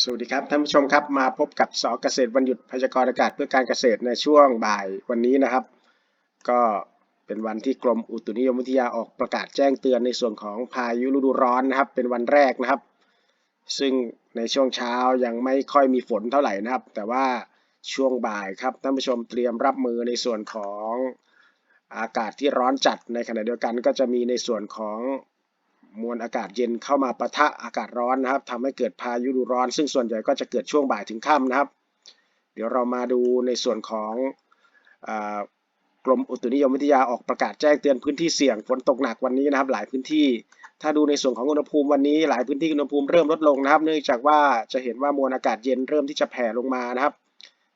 สวัสดีครับท่านผู้ชมครับมาพบกับสอเกษตรวันหยุดพยากรณ์อากาศเพื่อการเกษตรในช่วงบ่ายวันนี้นะครับ ก็เป็นวันที่กรมอุตุนิยมวิทยาออกประกาศแจ้งเตือนในส่วนของพายุฤดูร้อนนะครับ เป็นวันแรกนะครับ ซึ่งในช่วงเช้ายังไม่ค่อยมีฝนเท่าไหร่นะครับ แต่ว่าช่วงบ่ายครับท่านผู้ชมเตรียมรับมือในส่วนของอากาศที่ร้อนจัดในขณะเดียวกันก็จะมีในส่วนของ มวลอากาศเย็นเข้ามาปะทะอากาศร้อนนะครับทำให้เกิดพายุฤดูร้อน ซึ่งส่วนใหญ่ก็จะเกิดช่วงบ่ายถึงค่ำนะครับ เดี๋ยวเรามาดูในส่วนของกรมอุตุนิยมวิทยาออกประกาศแจ้งเตือนพื้นที่เสี่ยงฝนตกหนักวันนี้นะครับ หลายพื้นที่ ถ้าดูในส่วนของอุณหภูมิวันนี้หลายพื้นที่อุณหภูมิเริ่มลดลงนะครับ เนื่องจากว่าจะเห็นว่ามวลอากาศเย็นเริ่มที่จะแผ่ลงมานะครับ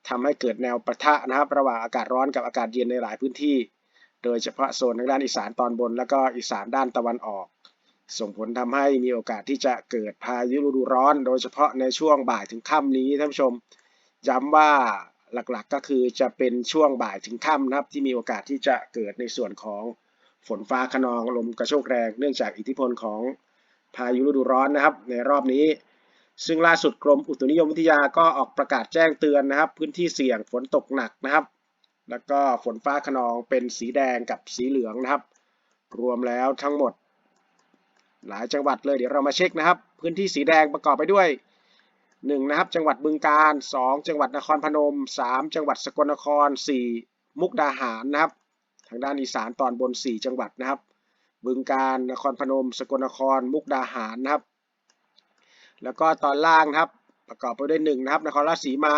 ทำให้เกิดแนวปะทะนะครับ ระหว่างอากาศร้อนกับอากาศเย็นในหลายพื้นที่ โดยเฉพาะโซนทางด้านอีสานตอนบน แล้วก็อีสานด้านตะวันออก ส่งผลทำให้มีโอกาสที่จะเกิดพายุฤดูร้อน โดยเฉพาะในช่วงบ่ายถึงค่ำนี้ท่านผู้ชม ย้ำว่าหลักๆก็คือจะเป็นช่วงบ่ายถึงค่ำนะครับ ที่มีโอกาสที่จะเกิดในส่วนของฝนฟ้าขนองลมกระโชกแรงเนื่องจากอิทธิพลของพายุฤดูร้อนนะครับ ในรอบนี้ ซึ่งล่าสุดกรมอุตุนิยมวิทยาก็ออกประกาศแจ้งเตือนนะครับ พื้นที่เสี่ยงฝนตกหนักนะครับ แล้วก็ฝนฟ้าขนองเป็นสีแดงกับสีเหลืองนะครับ รวมแล้วทั้งหมด หลายจังหวัดเลยเดี๋ยวเรามาเช็คนะครับ พื้นที่สีแดงประกอบไปด้วย 1. นะครับ จังหวัดบึงกาฬ 2. จังหวัดนครพนม 3. จังหวัดสกลนคร 4. มุกดาหารนะครับ ทางด้านอีสานตอนบน 4 จังหวัดนะครับ บึงกาฬนครพนม สกลนคร มุกดาหารนะครับ แล้วก็ตอนล่างนะครับ ประกอบไปด้วย1นะครับนครราชสีมา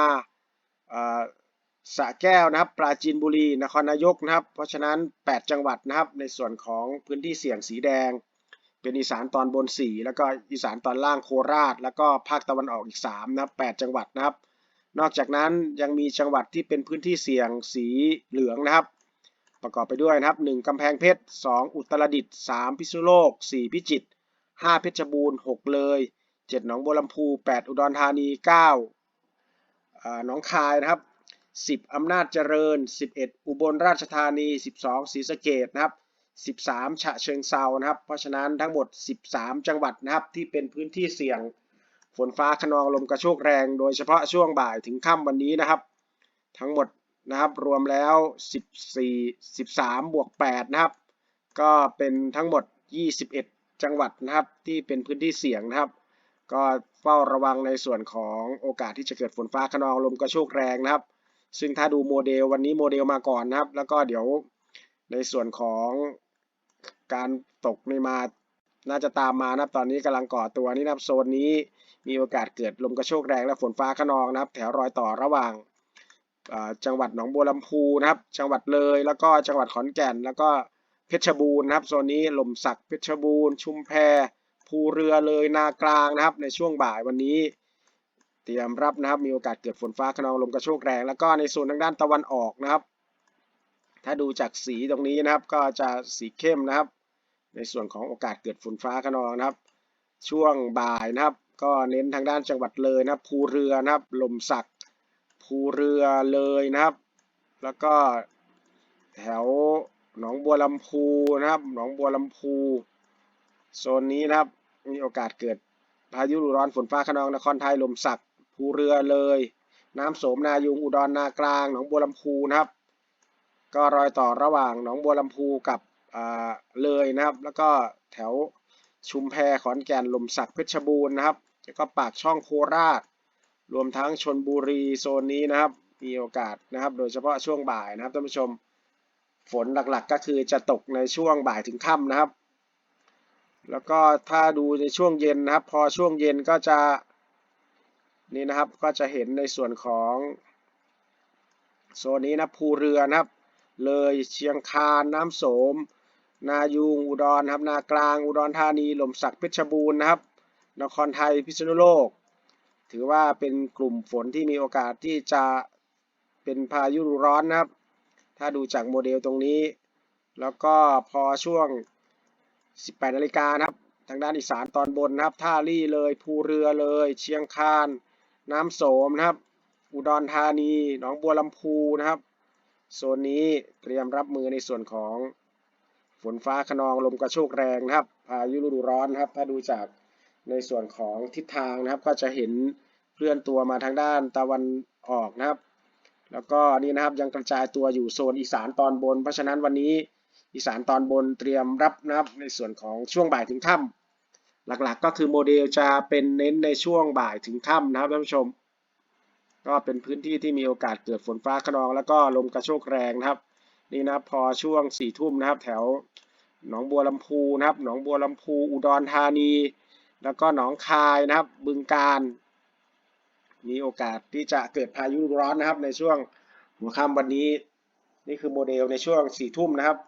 สระแก้วนะครับ ปราจีนบุรี นครนายกนะครับ เพราะฉะนั้น 8 จังหวัดนะครับ ในส่วนของพื้นที่เสี่ยงสีแดง เป็นอีสานตอนบน 4 แล้วก็อีสานตอนล่างโคราช แล้วก็ภาคตะวันออกอีก3นะครับ8จังหวัดนะครับ นอกจากนั้นยังมีจังหวัดที่เป็นพื้นที่เสี่ยงสีเหลืองนะครับ ประกอบไปด้วยนะครับ 1 กำแพงเพชร 2 อุตรดิตถ์ 3 พิษณุโลก 4 พิจิตร 5 เพชรบูรณ์ 6 เลย 7 หนองบัวลำพู 8 อุดรธานี 9 หนองคายนะครับ 10 อำนาจเจริญ 11 อุบลราชธานี 12 ศรีสะเกดนะครับ 13 ฉะเชิงเซานะครับ เพราะฉะนั้นทั้งหมด 13 จังหวัดนะครับที่เป็นพื้นที่เสี่ยงฝนฟ้าขนองลมกระโชกแรง โดยเฉพาะช่วงบ่ายถึงค่ำวันนี้นะครับ ทั้งหมดนะครับรวมแล้ว 14 13 บวก 8 นะครับ ก็เป็นทั้งหมด 21 จังหวัดนะครับที่เป็นพื้นที่เสี่ยงนะครับ ก็เฝ้าระวังในส่วนของโอกาสที่จะเกิดฝนฟ้าขนองลมกระโชกแรงนะครับ ซึ่งถ้าดูโมเดลวันนี้โมเดลมาก่อนนะครับ แล้วก็เดี๋ยวในส่วนของ การตกในมาน่าจะตามมานะครับตอนนี้กำลังก่อตัวนี่นะครับโซนนี้มีโอกาสเกิดลมกระโชกแรงและฝนฟ้าขนองนะครับ แถวรอยต่อระหว่างจังหวัดหนองบัวลำพูนะครับ จังหวัดเลย แล้วก็จังหวัดขอนแก่น แล้วก็เพชรบูรณ์นะครับโซนนี้ลมสักเพชรบูรณ์ ชุมแพภูเรือเลยนากลางนะครับ ในช่วงบ่ายวันนี้ เตรียมรับนะครับ มีโอกาสเกิดฝนฟ้าขนองลมกระโชกแรง แล้วก็ในโซนทางด้านตะวันออกนะครับ ถ้าดูจากสีตรงนี้นะครับก็จะสีเข้มนะครับ ในส่วนของโอกาสเกิดฝนฟ้าขนองนะครับ ช่วงบ่ายนะครับ ก็เน้นทางด้านจังหวัดเลยนะครับภูเรือนะครับลมสักภูเรือเลยนะครับ แล้วก็แถวหนองบัวลำพูนะครับ หนองบัวลำพูโซนนี้นะครับมีโอกาสเกิดพายุฤดูร้อนฝนฟ้าขนองนครไทยลมสักภูเรือเลย น้ำโสมนายุงอุดรนากลางหนองบัวลำพูนะครับ ก็รอยต่อระหว่างหนองบัวลำพูกับ เลยนะครับ แล้วก็แถวชุมแพขอนแก่นลมสักเพชรบูรณ์นะครับแล้วก็ปากช่องโคราช รวมทั้งชนบุรีโซนนี้นะครับ มีโอกาสนะครับ โดยเฉพาะช่วงบ่ายนะครับท่านผู้ชม ฝนหลักๆก็คือจะตกในช่วงบ่ายถึงค่ำนะครับ แล้วก็ถ้าดูในช่วงเย็นนะครับ พอช่วงเย็นก็จะนี่นะครับก็จะเห็นในส่วนของโซนนี้นะภูเรือนะครับ เลยเชียงคานน้ำโสม นายูงอุดรครับ นากลาง อุดรธานีหล่มสักเพชรบูรณ์นะครับ นครไทยพิษณุโลก ถือว่าเป็นกลุ่มฝนที่มีโอกาสที่จะเป็นพายุร้อนนะครับ ถ้าดูจากโมเดลตรงนี้ แล้วก็พอช่วง 18นาฬิกานะครับ ทางด้านอีสานตอนบนนะครับ ท่าลี่เลย ภูเรือเลย เชียงคาน น้ำโสมนะครับ อุดรธานี หนองบัวลำพูนะครับ โซนนี้เตรียมรับมือในส่วนของ ฝนฟ้าขนองลมกระโชกแรงนะครับพายุฤดูร้อนนะครับ ถ้าดูจากในส่วนของทิศทางนะครับ ก็จะเห็นเคลื่อนตัวมาทางด้านตะวันออกนะครับ แล้วก็นี่นะครับยังกระจายตัวอยู่โซนอีสานตอนบน เพราะฉะนั้นวันนี้อีสานตอนบนเตรียมรับนะครับในส่วนของช่วงบ่ายถึงค่ำหลักๆ ก็คือโมเดลจะเป็นเน้นในช่วงบ่ายถึงค่ำนะครับท่านผู้ชม ก็เป็นพื้นที่ที่มีโอกาสเกิดฝนฟ้าขนอง แล้วก็ลมกระโชกแรงนะครับ นี่นะครับพอช่วงสี่ทุ่มนะครับ แถวหนองบัวลำพูนะครับ หนองบัวลำพู อุดรธานี แล้วก็หนองคายนะครับ บึงการ มีโอกาสที่จะเกิดพายุร้อนนะครับ ในช่วงหัวค่ำวันนี้ นี่คือโมเดลในช่วงสี่ทุ่มนะครับ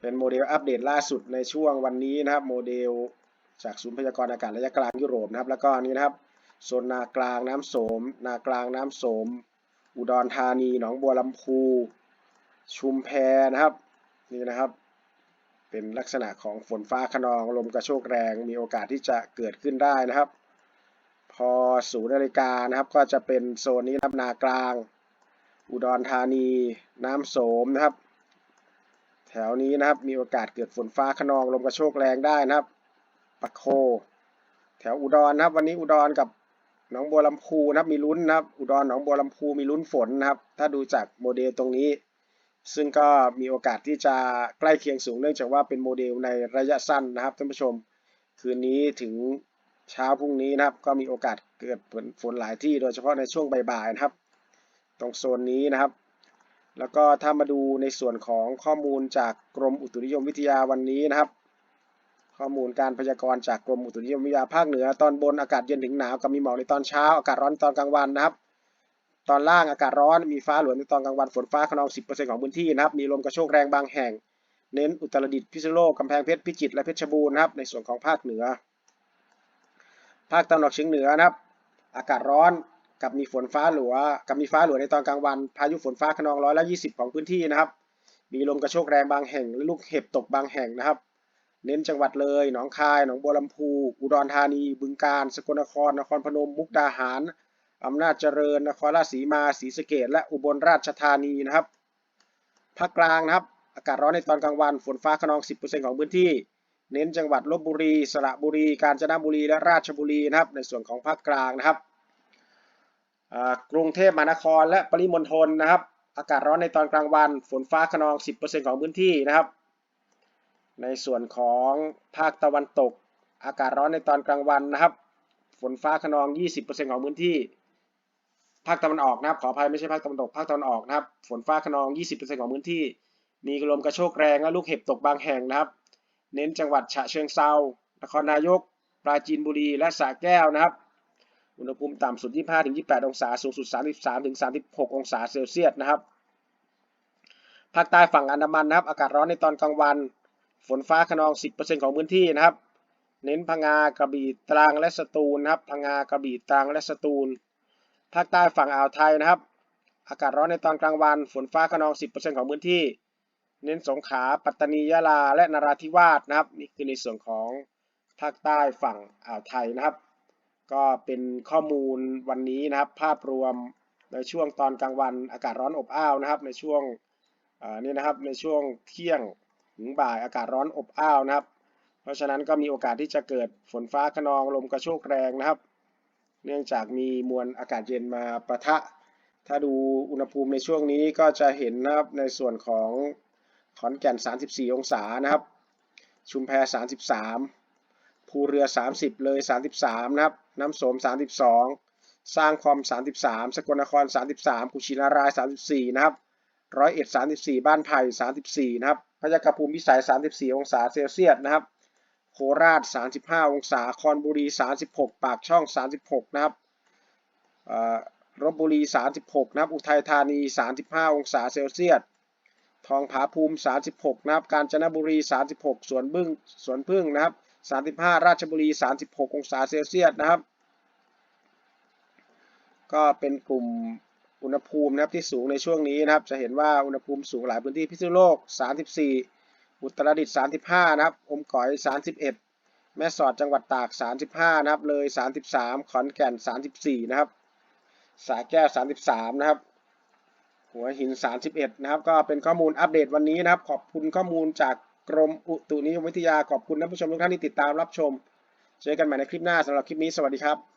เป็นโมเดลอัปเดตล่าสุดในช่วงวันนี้นะครับ โมเดลจากศูนย์พยากรณ์อากาศระยะกลางยุโรปนะครับ แล้วก็นนี้นะครับโซนนากลางน้ำโสม นากลางน้ำโสม อุดรธานี หนองบัวลำพู ชุมแพนะครับ นี่นะครับ เป็นลักษณะของฝนฟ้าขนองลมกระโชกแรงมีโอกาสที่จะเกิดขึ้นได้นะครับ พอศูนย์นาฬิกานะครับ ก็จะเป็นโซนนี้รับนากลาง อุดรธานี น้ำโสมนะครับ แถวนี้นะครับมีโอกาสเกิดฝนฟ้าขนองลมกระโชกแรงได้นะครับปะโค แถวอุดรนะครับ วันนี้อุดรกับหนองบัวลำพูนะครับมีลุ้นนะครับ อุดรหนองบัวลำพูมีลุ้นฝนนะครับ ถ้าดูจากโมเดลตรงนี้ ซึ่งก็มีโอกาสที่จะใกล้เคียงสูงเนื่องจากว่าเป็นโมเดลในระยะสั้นนะครับท่านผู้ชม คืนนี้ถึงเช้าพรุ่งนี้นะครับ ก็มีโอกาสเกิดฝนฝนหลายที่โดยเฉพาะในช่วงบ่ายๆนะครับ ตรงโซนนี้นะครับ แล้วก็ถ้ามาดูในส่วนของข้อมูลจากกรมอุตุนิยมวิทยาวันนี้นะครับ ข้อมูลการพยากรณ์จากกรมอุตุนิยมวิทยาภาคเหนือตอนบนอากาศเย็นถึงหนาวกับมีหมอกในตอนเช้าอากาศร้อนตอนกลางวันนะครับ ตอนล่างอากาศร้อนมีฟ้าหลวในตอนกลางวันฝนฟ้าขนอง 10%ของพื้นที่นะครับ มีลมกระโชกแรงบางแห่ง เน้นอุตรดิตถ์พิษณุโลกกำแพงเพชรพิจิตรและเพชรบูรณ์นะครับ ในส่วนของภาคเหนือ ภาคตะวันออกเฉียงเหนือนะครับ อากาศร้อนกับมีฝนฟ้าหลัวกับมีฟ้าหลัวในตอนกลางวัน พายุฝนฟ้าขนองร้อยละ20 ของพื้นที่นะครับ มีลมกระโชกแรงบางแห่งและลูกเห็บตกบางแห่งนะครับ เน้นจังหวัดเลย หนองคาย หนองบัวลำพู อุดรธานี บึงกาฬ สกลนคร นครพนม มุกดาหาร อำนาจเจริญนครราชสีมาศรีสะเกษและอุบลราชธานีนะครับภาคกลางนะครับอากาศร้อนในตอนกลางวันฝนฟ้าขนอง 10%ของพื้นที่ เน้นจังหวัดลบบุรี สระบุรี กาญจนบุรี และราชบุรีนะครับ ในส่วนของภาคกลางนะครับกรุงเทพมหานครและปริมณฑลนะครับ อากาศร้อนในตอนกลางวัน ฝนฟ้าขนอง 10%ของพื้นที่นะครับ ในส่วนของภาคตะวันตก อากาศร้อนในตอนกลางวันนะครับ ฝนฟ้าขนอง 20%ของพื้นที่ ภาคตะวันออกนะครับ ขออภัยไม่ใช่ภาคตะวันตก ภาคตะวันออกนะครับ ฝนฟ้าขนอง 20%ของพื้นที่ มีลมกระโชกแรงและลูกเห็บตกบางแห่งนะครับ เน้นจังหวัดฉะเชิงเซา นครนายก ปราจีนบุรี และสระแก้วนะครับ อุณหภูมิต่ำสุด 25-28 องศา สูงสุด 33-36 องศาเซลเซียสนะครับ ภาคใต้ฝั่งอันดามันนะครับ อากาศร้อนในตอนกลางวัน ฝนฟ้าขนอง 10%ของพื้นที่นะครับ เน้นพังงากระบี่ตรังและสตูลนะครับ พังงากระบี่ตรังและสตูล ภาคใต้ฝั่งอ่าวไทยนะครับ อากาศร้อนในตอนกลางวัน ฝนฟ้าขนอง 10%ของพื้นที่ เน้นสงขลาปัตตานียะลา และนราธิวาสนะครับ นี่คือในส่วนของภาคใต้ฝั่งอ่าวไทยนะครับ ก็เป็นข้อมูลวันนี้นะครับ ภาพรวมในช่วงตอนกลางวันอากาศร้อนอบอ้าวนะครับ ในช่วงนี่นะครับในช่วงเที่ยงถึงบ่ายอากาศร้อนอบอ้าวนะครับ เพราะฉะนั้นก็มีโอกาสที่จะเกิดฝนฟ้าขนองลมกระโชกแรงนะครับ เนื่องจากมีมวลอากาศเย็นมาประทะ ถ้าดูอุณหภูมิในช่วงนี้ก็จะเห็นนะครับในส่วนของขอนแก่น 34 องศานะครับ ชุมแพ 33 ภูเรือ 30 เลย 33 นะครับ น้ำโสม 32 สร้างคอม 33 สกลนคร 33 กุชินาราย 34 นะครับ ร้อยเอ็ด 34 บ้านไผ่ 34 นะครับพยากภูมิพิสัย 34 องศาเซลเซียสนะครับ โคราช 35 องศา คอนบุรี 36 ปากช่อง 36 นะครับลบบุรี 36 นะครับ อุทัยธานี 35 องศาเซลเซียส ทองผาภูมิ 36 นะครับ กาญจนบุรี 36 สวนบึ้งสวนพึ่งนะครับ 35 ราชบุรี 36 องศาเซลเซียสนะครับ ก็เป็นกลุ่มอุณหภูมินะครับที่สูงในช่วงนี้นะครับ จะเห็นว่าอุณหภูมิสูงหลายพื้นที่พิษณุโลก 34 อุตรดิตถ์35 นะครับอมก๋อย 31 แม่สอดจังหวัดตาก 35 นะครับ เลย 33 ขอนแก่น 34 นะครับ สาแก้ว 33 นะครับ หัวหิน 31 นะครับ ก็เป็นข้อมูลอัปเดตวันนี้นะครับ ขอบคุณข้อมูลจากกรมอุตุนิยมวิทยา ขอบคุณท่านผู้ชมทุกท่านที่ติดตามรับชม เจอกันใหม่ในคลิปหน้าสำหรับคลิปนี้ สวัสดีครับ